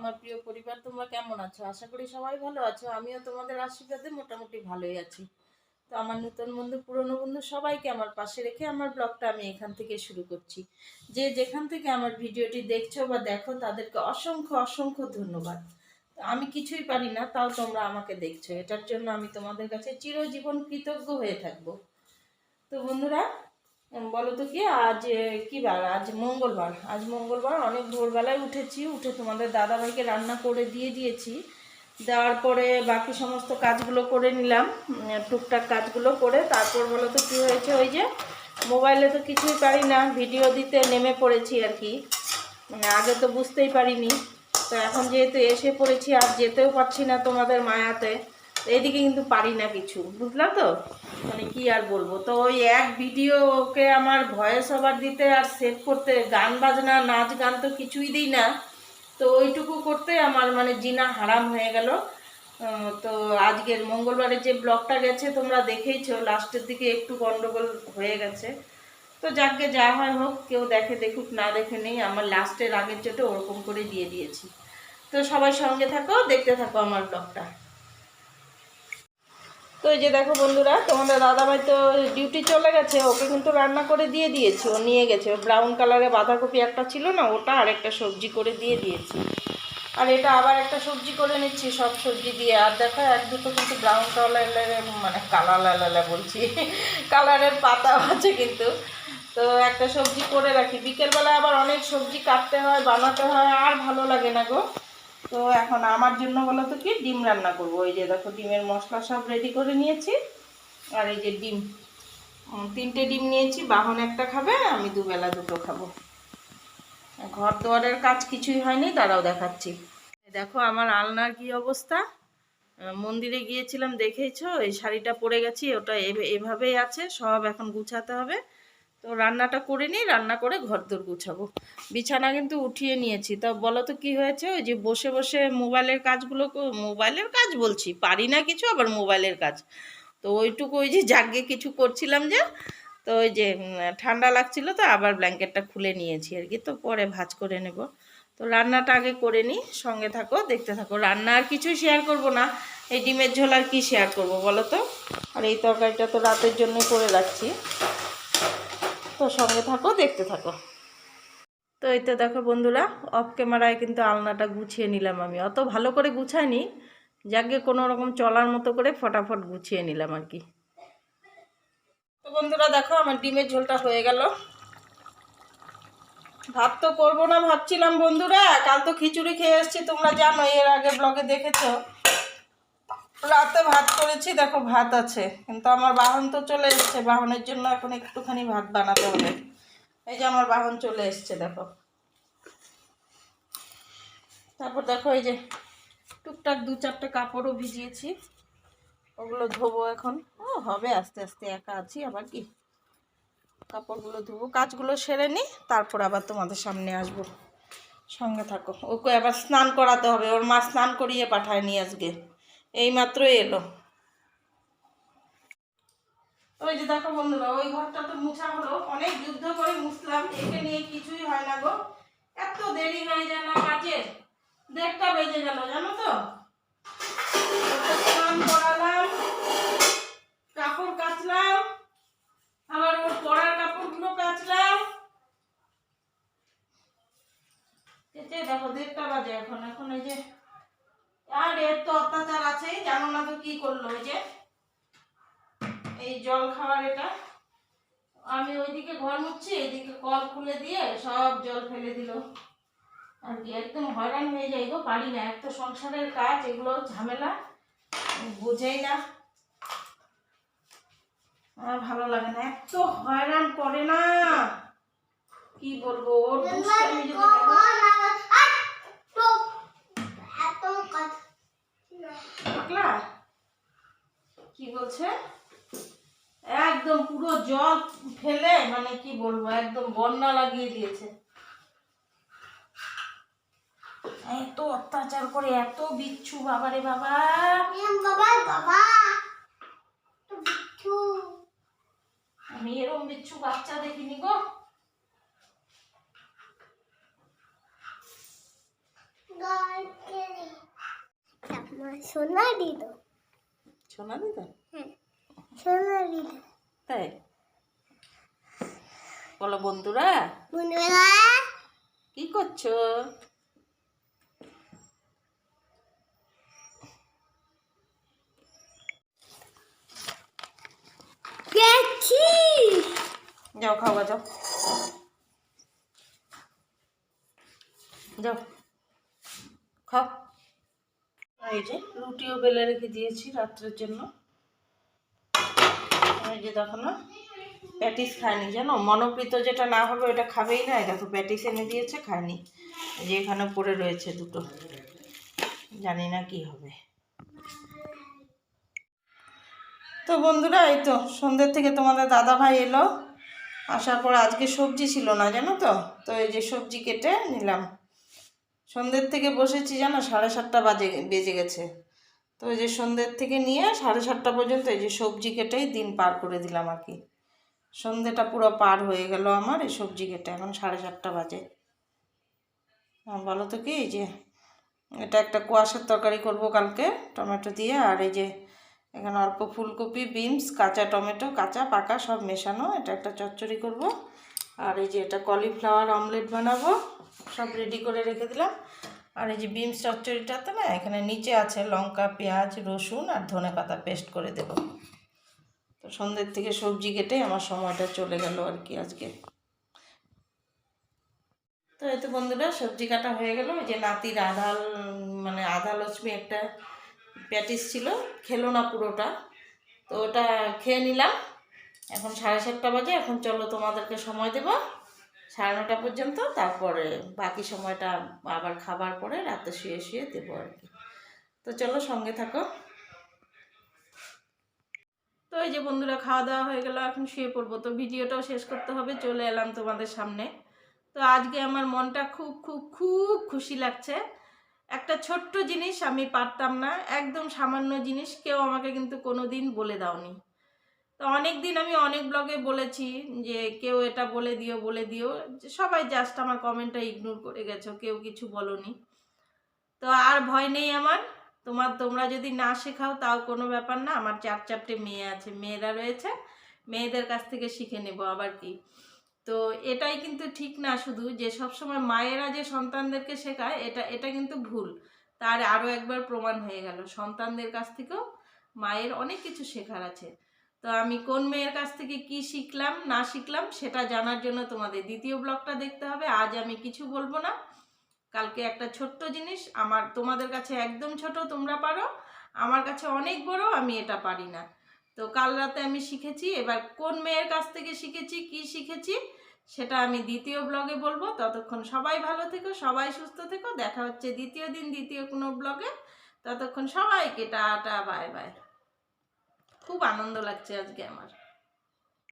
আমার প্রিয় পরিবার, তোমরা কেমন আছো? আশা করি সবাই ভালো আছো। আমিও তোমাদের আশীর্বাদে মোটামুটি ভালোই আছি। তো আমার নতুন বন্ধু, পুরনো বন্ধু সবাইকে আমার পাশে রেখে আমার ব্লগটা আমি এখান থেকে শুরু করছি। যে যেখান থেকে আমার ভিডিওটি দেখছ বা দেখো, তাদেরকে অসংখ্য অসংখ্য ধন্যবাদ। আমি কিছুই পারি না, তাও তোমরা আমাকে দেখছ। এটার জন্য আমি তোমাদের কাছে চিরজীবন কৃতজ্ঞ হয়ে থাকব। তো বন্ধুরা বলো তো কি, আজ কি বার? আজ মঙ্গলবার। আজ মঙ্গলবার, অনেক ভোরবেলায় উঠেছি, উঠে তোমাদের দাদাভাইকে রান্না করে দিয়ে দিয়েছি। দেওয়ার পরে বাকি সমস্ত কাজগুলো করে নিলাম টুকটাক কাজগুলো করে। তারপর বলো তো কী হয়েছে, ওই যে মোবাইলে তো কিছুই পারি না, ভিডিও দিতে নেমে পড়েছি আর কি। মানে আগে তো বুঝতেই পারিনি। তো এখন যেহেতু এসে পড়েছি, আর যেতেও পারছি না তোমাদের মায়াতে। এদিকে কিন্তু পারি না কিছু বুঝলা তো? মানে কি আর বলব? তো ওই এক ভিডিওকে আমার ভয়েস ওভার দিতে আর সেভ করতে, গান বাজনা, নাচ গান তো কিছুই দিই না। তো ওইটুকু করতে আমার মানে জিনা হারাম হয়ে গেল। তো আজকের মঙ্গলবারে যে ব্লগটা গেছে, তোমরা দেখেইছো, লাস্টের দিকে একটু গন্ডগোল হয়ে গেছে। তো যাকে যা হয় হোক, কেউ দেখে দেখুক, না দেখে নেই, আমার লাস্টের আগের চোটে ওরকম করে দিয়ে দিয়েছি। তো সবাই সঙ্গে থাকো, দেখতে থাকো আমার ব্লগটা। এই যে দেখো বন্ধুরা, তোমাদের দাদাভাই তো ডিউটি চলে গেছে, ওকে কিন্তু রান্না করে দিয়ে দিয়েছি, ও নিয়ে গেছে। ব্রাউন কালারে বাঁধাকপি একটা ছিল না, ওটা আর একটা সবজি করে দিয়ে দিয়েছি। আর এটা আবার একটা সবজি করে নিচ্ছি, সব সবজি দিয়ে। আর দেখো, এক দুটো কিন্তু ব্রাউন কালারের মানে কালার লালা বলছি কালারের পাতা আছে কিন্তু। তো একটা সবজি করে রাখি। বিকেলবেলা আবার অনেক সবজি কাটতে হয়, বানাতে হয়, আর ভালো লাগে না গো। তো এখন আমার জন্য বলো তো কি? ডিম রান্না করব। ওই যে দেখো ডিমের মশলা সব রেডি করে নিয়েছি। আর এই যে ডিম। তিনটে ডিম নিয়েছি, বাহন একটা খাবে, আমি দুবেলা দুটো খাব। ঘর দুয়ারের কাজ কিছুই হয়নি, তারাও দেখাচ্ছি। দেখো আমার আলনার কি অবস্থা? মন্দিরে গিয়েছিলাম, দেখেইছো? এই শাড়িটা পরে গেছি, ওটা এভ- এভাবেই আছে, সব এখন গুছাতে হবে। তো রান্নাটা করে নিই রান্না করে ঘর দোর গুছাবো। বিছানা কিন্তু উঠিয়ে নিয়েছি। তা বলো তো কী হয়েছে? ওই যে বসে বসে মোবাইলের কাজগুলো মোবাইলের কাজ বলছি, পারি না কিছু আবার মোবাইলের কাজ। তো ওইটুকু ওই যে জাগে কিছু করছিলাম যে, তো ওই যে ঠান্ডা লাগছিল তো আবার ব্ল্যাঙ্কেটটা খুলে নিয়েছি আর কি। তো পরে ভাজ করে নেব। তো রান্নাটা আগে করে নিই, সঙ্গে থাকো, দেখতে থাকো। রান্না আর কিছুই শেয়ার করব না। এই ডিমের ঝোল আর কী শেয়ার করব বলো তো? আর এই তরকারিটা তো রাতের জন্য করে রাখছি। তো সঙ্গে থাকো, দেখতে থাকো। তো এই তো দেখো বন্ধুরা অফ ক্যামেরায় কিন্তু আলনাটা গুছিয়ে নিলাম আমি। অত ভালো করে গুছাইনি যাকে কোনো রকম চলার মতো করে ফটাফট গুছিয়ে নিলাম আর কি। তো বন্ধুরা দেখো, আমার ডিমের ঝোলটা হয়ে গেল। ভাত তো করব না ভাবছিলাম বন্ধুরা, কাল তো খিচুড়ি খেয়ে এসছি, তোমরা জানো এর আগে ব্লগে দেখেছ। রাতে ভাত করেছি, দেখো ভাত আছে। কিন্তু আমার বাহন তো চলে এসছে, বাহনের জন্য এখন একটুখানি ভাত বানাতে হবে। এই যে আমার বাহন চলে এসছে, দেখো। তারপর দেখো এই যে টুকটাক দু চারটে কাপড়ও ভিজিয়েছি। ওগুলো ধোবো এখন। ও, হবে আস্তে আস্তে, একা আছি, আবার কি? কাপড়গুলো ধোবো। কাজগুলো সেরে নিই তারপর আবার তোমাদের সামনে আসব। সঙ্গে থাকো। ওকে আবার স্নান করাতে হবে। ওর মা স্নান করিয়ে পাঠায়নি আজকে। এই মাত্র এলো। ওই যে দেখো বন্ধুরা, ওই ঘরটা তো মুছা হলো। অনেক যুদ্ধ করে মুছলাম, একে নিয়ে কিছুই হয় না গো। এত দেরি হয়ে যায় না কাজে। দেড়টা বেজে গেল, জানো তো? কাপড় কাচলাম, আবার ওর পরার কাপড়গুলো কাচলাম। কেচে দেখো, দেড়টা বাজে এখন। এখন এই যে আর এর তো অত্যাচার আছেই জানো না তো কি করল ওই যে? এই জল খাওয়ার এটা। আমি ওইদিকে ঘর মুছছি এইদিকে কল খুলে দিয়ে সব জল ফেলে দিল। আর কি একদম হয়রান হয়ে যাই গো পারি না। এক তো সংসারের কাজ এগুলো ঝামেলা বুঝেই না। আমার ভালো লাগে না এত হয়রান করে না। কি বলব ওর দুষ্টামি যদি দেখো পাগলা বলছে একদম পুরো জল ফেলে মানে কি বলব একদম বন্যা লাগিয়ে দিয়েছে। এত অত্যাচার করে এত বিচ্ছু বাবারে বাবা। আমি এরকম বিচ্ছু বাচ্চা দেখিনি গো। সোনা দিল। সোনা দিদা তাই? বলো বন্ধুরা। বন্ধুরা। কি করছ? যাও খাওয়া যাও। যাও। খাও। এই যে রুটিও বেলে রেখে দিয়েছি রাত্রের জন্য। এই যে দেখো না প্যাটিস খায়নি জানো? মনোপ্রীত যেটা না হবে ওটা খাবেই না। তো প্যাটিস এনে দিয়েছে, খায়নি। যে এখানে পড়ে রয়েছে দুটো। জানি না কি হবে। তো বন্ধুরা, এই তো সন্ধ্যের থেকে তোমাদের দাদা ভাই এলো। আসার পর আজকে সবজি ছিল না, জানো তো? তো এই যে সবজি কেটে নিলাম। সন্ধ্যের থেকে বসেছি, জানো? সাড়ে সাতটা বাজে, বেজে গেছে। তো এই যে সন্ধ্যের থেকে নিয়ে সাড়ে সাতটা পর্যন্ত এই যে সবজি কেটেই দিন পার করে দিলাম আর কি। সন্ধ্যেটা পুরো পার হয়ে গেল আমার এই সবজি কেটে, এখন সাড়ে সাতটা বাজে। বলো তো কি, এই যে এটা একটা কুয়াশার তরকারি করব কালকে, টমেটো দিয়ে, আর এই যে এখানে অল্প ফুলকপি, বিনস, কাঁচা টমেটো, কাঁচা, পাকা সব মেশানো, এটা একটা চচ্চড়ি করব। আর এই যে এটা কলিফ্লাওয়ার অমলেট বানাবো, সব রেডি করে রেখে দিলাম। আর এই যে বিনস চচ্চড়িটাতে না এখানে নিচে আছে লঙ্কা, পেঁয়াজ, রসুন আর ধনে পাতা পেস্ট করে দেব। তো সন্ধ্যের থেকে সবজি কেটে আমার সময়টা চলে গেল আর কি আজকে। তো এই তো বন্ধুরা, সবজি কাটা হয়ে গেল। যে নাতির আধাল মানে আধা লক্ষ্মী একটা প্যাটিস ছিল, খেলো না পুরোটা। তো ওটা খেয়ে নিলাম। এখন সাড়ে সাতটা বাজে, এখন চলো তোমাদেরকে সময় দেবো। সাড়ে নটা পর্যন্ত, তারপরে বাকি সময়টা আবার খাবার পরে রাতে শুয়ে শুয়ে দেবো আর কি। তো চলো সঙ্গে থাকো। তো এই যে বন্ধুরা, খাওয়া দাওয়া হয়ে গেল, এখন শুয়ে পড়ব। তো ভিডিওটাও শেষ করতে হবে, চলে এলাম তোমাদের সামনে। তো আজকে আমার মনটা খুব খুব খুব খুশি লাগছে। একটা ছোট্ট জিনিস আমি পারতাম না, একদম সামান্য জিনিস কেউ আমাকে কিন্তু কোনো দিন বলে দাওনি। তো অনেক দিন আমি অনেক ব্লগে বলেছি যে কেউ এটা বলে দিও বলে দিও। সবাই জাস্ট আমার কমেন্টটা ইগনোর করে গেছো, কেউ কিছু বলনি। তো আর ভয় নেই আমার। তোমার, তোমরা যদি না শেখাও তাও কোনো ব্যাপার না। আমার চার চারটে মেয়ে আছে, মেয়েরা রয়েছে। মেয়েদের কাছ থেকে শিখে নেব আবার কি। তো এটাই কিন্তু ঠিক না শুধু, যে সবসময় মায়েরা যে সন্তানদেরকে শেখায়, এটা এটা কিন্তু ভুল। তার আরও একবার প্রমাণ হয়ে গেল। সন্তানদের কাছ থেকেও মায়ের অনেক কিছু শেখার আছে। তো আমি কোন মেয়ের কাছ থেকে কি শিখলাম, না শিখলাম, সেটা জানার জন্য তোমাদের দ্বিতীয় ব্লগটা দেখতে হবে। আজ আমি কিছু বলব না। কালকে একটা ছোট্ট জিনিস, আমার, তোমাদের কাছে একদম ছোট, তোমরা পারো। আমার কাছে অনেক বড়, আমি এটা পারি না। তো কাল রাতে আমি শিখেছি, এবার কোন মেয়ের কাছ থেকে শিখেছি, কি শিখেছি, সেটা আমি দ্বিতীয় ব্লগে বলব। ততক্ষণ সবাই ভালো থেকো, সবাই সুস্থ থেকো। দেখা হচ্ছে দ্বিতীয় দিন, দ্বিতীয় কোনো ব্লগে। ততক্ষণ সবাইকে টাটা, বাই বাই। খুব আনন্দ লাগছে আজকে আমার।